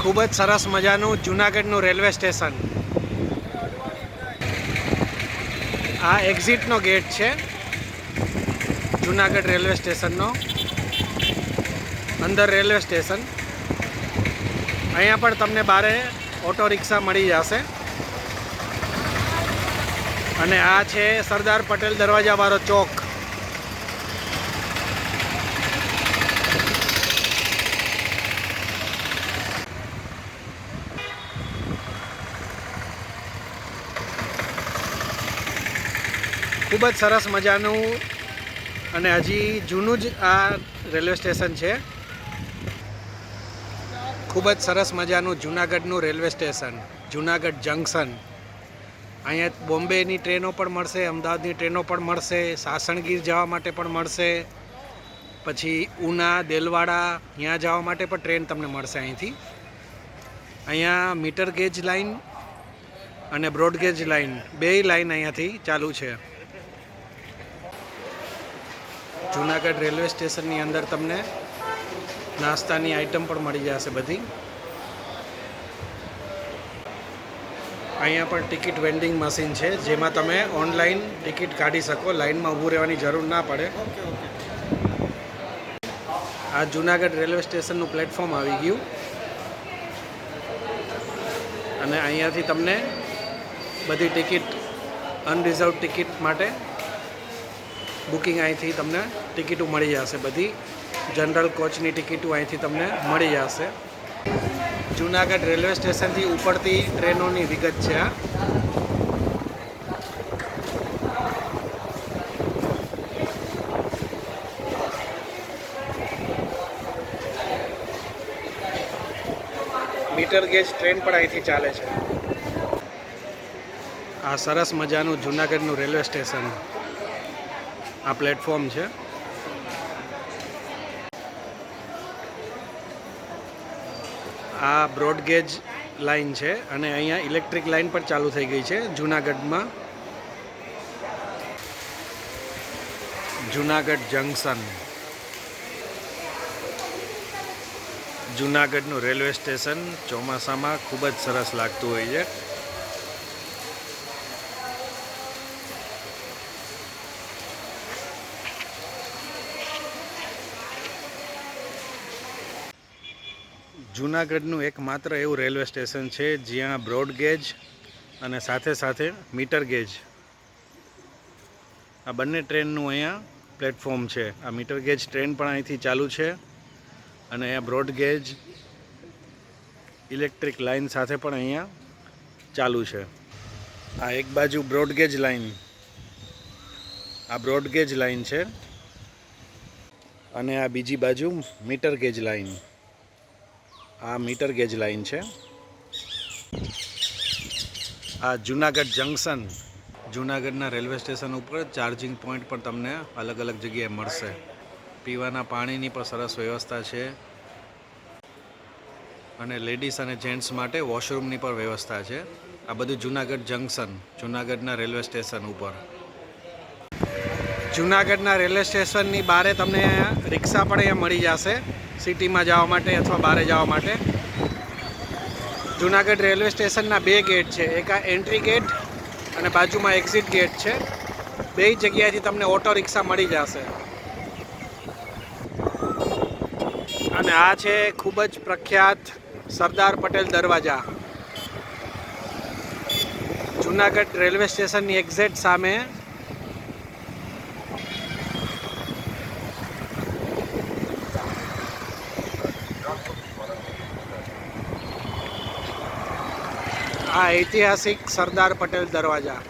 ખૂબ જ સરસ મજાનું જુનાગઢનું રેલવે સ્ટેશન. આ એક્ઝિટનો ગેટ છે, જુનાગઢ રેલવે સ્ટેશનનો. અંદર રેલવે સ્ટેશન. અહીંયા પણ તમને બારે ઓટો રિક્ષા મળી જશે. અને આ છે સરદાર પટેલ દરવાજાવાળો ચોક. ખૂબ જ સરસ મજાનું અને હજી જૂનું જ આ રેલવે સ્ટેશન છે. ખૂબ જ સરસ મજાનું જુનાગઢનું રેલવે સ્ટેશન, જુનાગઢ જંકશન. અહીંયા બોમ્બેની ટ્રેનો પણ મળશે, અમદાવાદની ટ્રેનો પણ મળશે, સાસણગીર જવા માટે પણ મળશે, પછી ઉના, દેલવાડા ત્યાં જવા માટે પણ ટ્રેન તમને મળશે અહીંથી. અહીંયા મીટર ગેજ લાઇન અને બ્રોડ ગેજ લાઇન બેય લાઇન અહીંયાથી ચાલુ છે. જુનાગઢ રેલવે સ્ટેશનની અંદર તમને નાસ્તાની આઇટમ પણ મળી જશે બધી. અહીંયા પણ ટિકિટ વેન્ડિંગ મશીન છે જેમાં તમે ઓનલાઈન ટિકિટ કાઢી શકો લાઇનમાં ઊભું રહેવાની જરૂર ના પડે. આ જુનાગઢ રેલવે સ્ટેશનનું પ્લેટફોર્મ આવી ગયું. અને અહીંયાથી તમને બધી ટિકિટ અનરિઝર્વ ટિકિટ માટે બુકિંગ અહીંથી તમને ટિકિટો મળી જશે. બધી જનરલ કોચની ટિકિટો અહીંથી તમને મળી જશે. જુનાગઢ રેલવે સ્ટેશનથી ઉપડતી ટ્રેનોની વિગત છે આ. મીટર ગેજ ટ્રેન પણ અહીંથી ચાલે છે. આ સરસ મજાનું જુનાગઢનું રેલવે સ્ટેશન. આ પ્લેટફોર્મ છે. આ બ્રોડગેજ લાઇન છે અને અહીંયા ઇલેક્ટ્રિક લાઇન પણ ચાલુ થઈ ગઈ છે જુનાગઢમાં. જુનાગઢ જંકશન. જુનાગઢનું રેલવે સ્ટેશન ચોમાસામાં ખૂબ જ સરસ લાગતું હોય છે. જુનાગઢનું એકમાત્ર એવું રેલવે સ્ટેશન છે જ્યાં બ્રોડ ગેજ અને સાથે સાથે મીટર ગેજ. આ બંને ટ્રેનનું અહીંયા પ્લેટફોર્મ છે. આ મીટર ગેજ ટ્રેન પણ અહીંથી ચાલુ છે અને અહીંયા બ્રોડ ગેજ, ઇલેક્ટ્રિક લાઇન સાથે પણ અહીંયા ચાલુ છે. આ એક બાજુ બ્રોડ ગેજ લાઇન. આ બ્રોડ ગેજ લાઇન છે અને આ બીજી બાજુ મીટર ગેજ લાઇન. આ મીટર ગેજ લાઇન છે. આ જુનાગઢ જંકશન, જુનાગઢના રેલવે સ્ટેશન ઉપર ચાર્જિંગ પોઈન્ટ પણ તમને અલગ અલગ જગ્યાએ મળશે. પીવાના પાણીની પણ સરસ વ્યવસ્થા છે. અને લેડીઝ અને જેન્ટ્સ માટે વોશરૂમની પણ વ્યવસ્થા છે. આ બધું જુનાગઢ જંકશન, જુનાગઢના રેલવે સ્ટેશન ઉપર. જુનાગઢના રેલવે સ્ટેશનની બારે તમને રિક્ષા પણ અહીંયા મળી જશે. સિટીમાં જવા માટે અથવા બહારે જવા માટે. જુનાગઢ રેલવે સ્ટેશનના બે ગેટ છે. એક આ એન્ટ્રી ગેટ અને બાજુમાં એક્ઝિટ ગેટ છે. બે જગ્યાએથી તમને ઓટો રિક્ષા મળી જશે. અને આ છે ખૂબ જ પ્રખ્યાત સરદાર પટેલ દરવાજા. જુનાગઢ રેલવે સ્ટેશનની એક્ઝેક્ટ સામે આ ઐતિહાસિક સરદાર પટેલ દરવાજા.